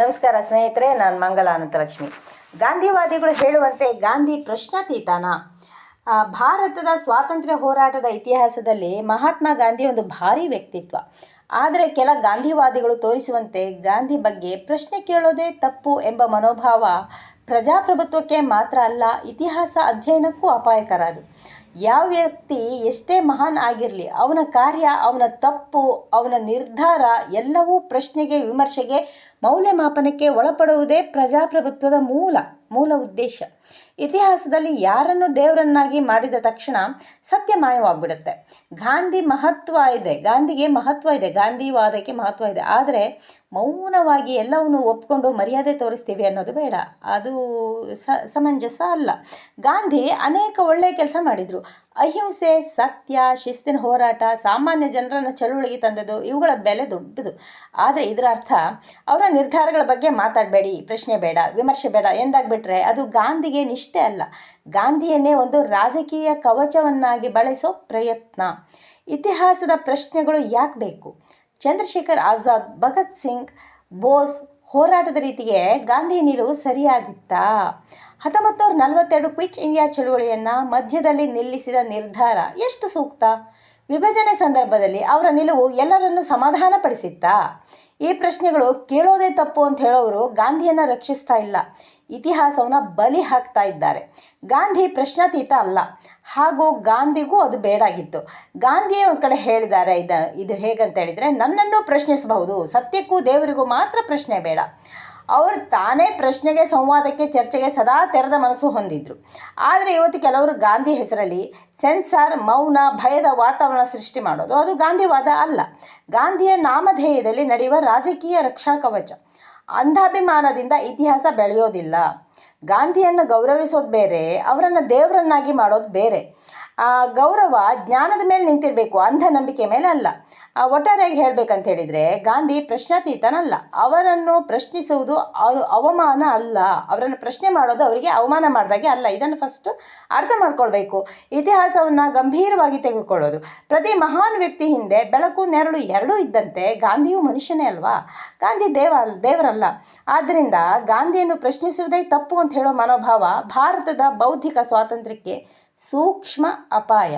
ನಮಸ್ಕಾರ ಸ್ನೇಹಿತರೆ, ನಾನು ಮಂಗಲ ಅನಂತಲಕ್ಷ್ಮಿ. ಗಾಂಧಿವಾದಿಗಳು ಹೇಳುವಂತೆ ಗಾಂಧಿ ಪ್ರಶ್ನಾತೀತನ ಭಾರತದ ಸ್ವಾತಂತ್ರ್ಯ ಹೋರಾಟದ ಇತಿಹಾಸದಲ್ಲಿ ಮಹಾತ್ಮ ಗಾಂಧಿ ಒಂದು ಭಾರಿ ವ್ಯಕ್ತಿತ್ವ. ಆದರೆ ಕೆಲ ಗಾಂಧಿವಾದಿಗಳು ತೋರಿಸುವಂತೆ ಗಾಂಧಿ ಬಗ್ಗೆ ಪ್ರಶ್ನೆ ಕೇಳೋದೇ ತಪ್ಪು ಎಂಬ ಮನೋಭಾವ ಪ್ರಜಾಪ್ರಭುತ್ವಕ್ಕೆ ಮಾತ್ರ ಅಲ್ಲ, ಇತಿಹಾಸ ಅಧ್ಯಯನಕ್ಕೂ ಅಪಾಯಕರ ಅದು ಯಾವ ವ್ಯಕ್ತಿ ಎಷ್ಟೇ ಮಹಾನ್ ಆಗಿರಲಿ, ಅವನ ಕಾರ್ಯ, ಅವನ ತಪ್ಪು, ಅವನ ನಿರ್ಧಾರ ಎಲ್ಲವೂ ಪ್ರಶ್ನೆಗೆ, ವಿಮರ್ಶೆಗೆ, ಮೌಲ್ಯಮಾಪನಕ್ಕೆ ಒಳಪಡುವುದೇ ಪ್ರಜಾಪ್ರಭುತ್ವದ ಮೂಲ ಮೂಲ ಉದ್ದೇಶ. ಇತಿಹಾಸದಲ್ಲಿ ಯಾರನ್ನು ದೇವರನ್ನಾಗಿ ಮಾಡಿದ ತಕ್ಷಣ ಸತ್ಯ ಮಾಯವಾಗ್ಬಿಡುತ್ತೆ. ಗಾಂಧಿ ಮಹತ್ವ ಇದೆ, ಗಾಂಧಿಗೆ ಮಹತ್ವ ಇದೆ ಗಾಂಧಿವಾದಕ್ಕೆ ಮಹತ್ವ ಇದೆ. ಆದರೆ ಮೌನವಾಗಿ ಎಲ್ಲವನ್ನು ಒಪ್ಕೊಂಡು ಮರ್ಯಾದೆ ತೋರಿಸ್ತೀವಿ ಅನ್ನೋದು ಬೇಡ. ಅದು ಸಮಂಜಸ ಅಲ್ಲ. ಗಾಂಧಿ ಅನೇಕ ಒಳ್ಳೆಯ ಕೆಲಸ ಮಾಡಿದರು. ಅಹಿಂಸೆ, ಸತ್ಯ, ಶಿಸ್ತಿನ ಹೋರಾಟ, ಸಾಮಾನ್ಯ ಜನರನ್ನು ಚಳುವಳಿಗೆ ತಂದದ್ದು, ಇವುಗಳ ಬೆಲೆ ದೊಡ್ಡದು. ಆದರೆ ಇದರ ಅರ್ಥ, ಅವರ ನಿರ್ಧಾರಗಳ ಬಗ್ಗೆ ಮಾತಾಡಬೇಡಿ, ಪ್ರಶ್ನೆ ಬೇಡ, ವಿಮರ್ಶೆ ಬೇಡ ಎಂದಾಗ್ಬಿಟ್ರೆ ಅದು ಗಾಂಧಿಗೆ ನಿಷ್ಠೆ ಅಲ್ಲ. ಗಾಂಧಿಯನ್ನೇ ಒಂದು ರಾಜಕೀಯ ಕವಚವನ್ನಾಗಿ ಬಳಸೋ ಪ್ರಯತ್ನ. ಇತಿಹಾಸದ ಪ್ರಶ್ನೆಗಳು ಯಾಕೆ ಬೇಕು? ಚಂದ್ರಶೇಖರ್ ಆಜಾದ್, ಭಗತ್ ಸಿಂಗ್, ಬೋಸ್ ಹೋರಾಟದ ರೀತಿಗೆ ಗಾಂಧಿ ನಿಲುವು ಸರಿಯಾಗಿತ್ತಾ? ಹತ್ತೊಂಬತ್ತು ನೂರ ನಲವತ್ತೆರಡು ಕ್ವಿಟ್ ಇಂಡಿಯಾ ಚಳುವಳಿಯನ್ನು ಮಧ್ಯದಲ್ಲಿ ನಿಲ್ಲಿಸಿದ ನಿರ್ಧಾರ ಎಷ್ಟು ಸೂಕ್ತ? ವಿಭಜನೆ ಸಂದರ್ಭದಲ್ಲಿ ಅವರ ನಿಲುವು ಎಲ್ಲರನ್ನೂ ಸಮಾಧಾನಪಡಿಸಿತ್ತಾ? ಈ ಪ್ರಶ್ನೆಗಳು ಕೇಳೋದೇ ತಪ್ಪು ಅಂತ ಹೇಳೋರು ಗಾಂಧಿಯನ್ನು ರಕ್ಷಿಸ್ತಾ ಇಲ್ಲ. ಇತಿಹಾಸವನ್ನು ಬಲಿ ಹಾಕ್ತಾ ಇದ್ದಾರೆ. ಗಾಂಧಿ ಪ್ರಶ್ನಾತೀತ ಅಲ್ಲ. ಹಾಗೂ ಗಾಂಧಿಗೂ ಅದು ಬೇಡಾಗಿತ್ತು ಗಾಂಧಿಯೇ ಒಂದು ಕಡೆ ಹೇಳಿದ್ದಾರೆ, ಇದು ಇದು ಹೇಗಂತ ಹೇಳಿದರೆ, ನನ್ನನ್ನು ಪ್ರಶ್ನಿಸಬಹುದು, ಸತ್ಯಕ್ಕೂ ದೇವರಿಗೂ ಮಾತ್ರ ಪ್ರಶ್ನೆ ಬೇಡ. ಅವರು ತಾನೇ ಪ್ರಶ್ನೆಗೆ, ಸಂವಾದಕ್ಕೆ, ಚರ್ಚೆಗೆ ಸದಾ ತೆರೆದ ಮನಸ್ಸು ಹೊಂದಿದ್ರು. ಆದರೆ ಇವತ್ತು ಕೆಲವರು ಗಾಂಧಿ ಹೆಸರಲ್ಲಿ ಸೆನ್ಸಾರ್, ಮೌನ, ಭಯದ ವಾತಾವರಣ ಸೃಷ್ಟಿ ಮಾಡೋದು ಅದು ಗಾಂಧಿವಾದ ಅಲ್ಲ. ಗಾಂಧಿಯ ನಾಮಧೇಯದಲ್ಲಿ ನಡೆಯುವ ರಾಜಕೀಯ ರಕ್ಷಾ ಕವಚ. ಅಂಧಾಭಿಮಾನದಿಂದ ಇತಿಹಾಸ ಬೆಳೆಯೋದಿಲ್ಲ. ಗಾಂಧಿಯನ್ನು ಗೌರವಿಸೋದು ಬೇರೆ ಅವರನ್ನು ದೇವರನ್ನಾಗಿ ಮಾಡೋದು ಬೇರೆ. ಗೌರವ ಜ್ಞಾನದ ಮೇಲೆ ನಿಂತಿರಬೇಕು ಅಂಧ ನಂಬಿಕೆ ಮೇಲೆ ಅಲ್ಲ. ಆ, ಒಟ್ಟಾರೆಯಾಗಿ ಹೇಳಬೇಕಂತ ಹೇಳಿದರೆ ಗಾಂಧಿ ಪ್ರಶ್ನಾತೀತನಲ್ಲ. ಅವರನ್ನು ಪ್ರಶ್ನಿಸುವುದು ಅವರು ಅವಮಾನ ಅಲ್ಲ. ಅವರನ್ನು ಪ್ರಶ್ನೆ ಮಾಡೋದು ಅವರಿಗೆ ಅವಮಾನ ಮಾಡಿದಾಗೆ ಅಲ್ಲ. ಇದನ್ನು ಫಸ್ಟ್ ಅರ್ಥ ಮಾಡ್ಕೊಳ್ಬೇಕು. ಇತಿಹಾಸವನ್ನು ಗಂಭೀರವಾಗಿ ತೆಗೆದುಕೊಳ್ಳೋದು. ಪ್ರತಿ ಮಹಾನ್ ವ್ಯಕ್ತಿ ಹಿಂದೆ ಬೆಳಕು ನೆರಳು ಎರಡೂ ಇದ್ದಂತೆ ಗಾಂಧಿಯು ಮನುಷ್ಯನೇ ಅಲ್ವಾ? ಗಾಂಧಿ ದೇವ ದೇವರಲ್ಲ. ಆದ್ದರಿಂದ ಗಾಂಧಿಯನ್ನು ಪ್ರಶ್ನಿಸುವುದೇ ತಪ್ಪು ಅಂತ ಹೇಳೋ ಮನೋಭಾವ ಭಾರತದ ಬೌದ್ಧಿಕ ಸ್ವಾತಂತ್ರ್ಯಕ್ಕೆ ಸೂಕ್ಷ್ಮ ಅಪಾಯ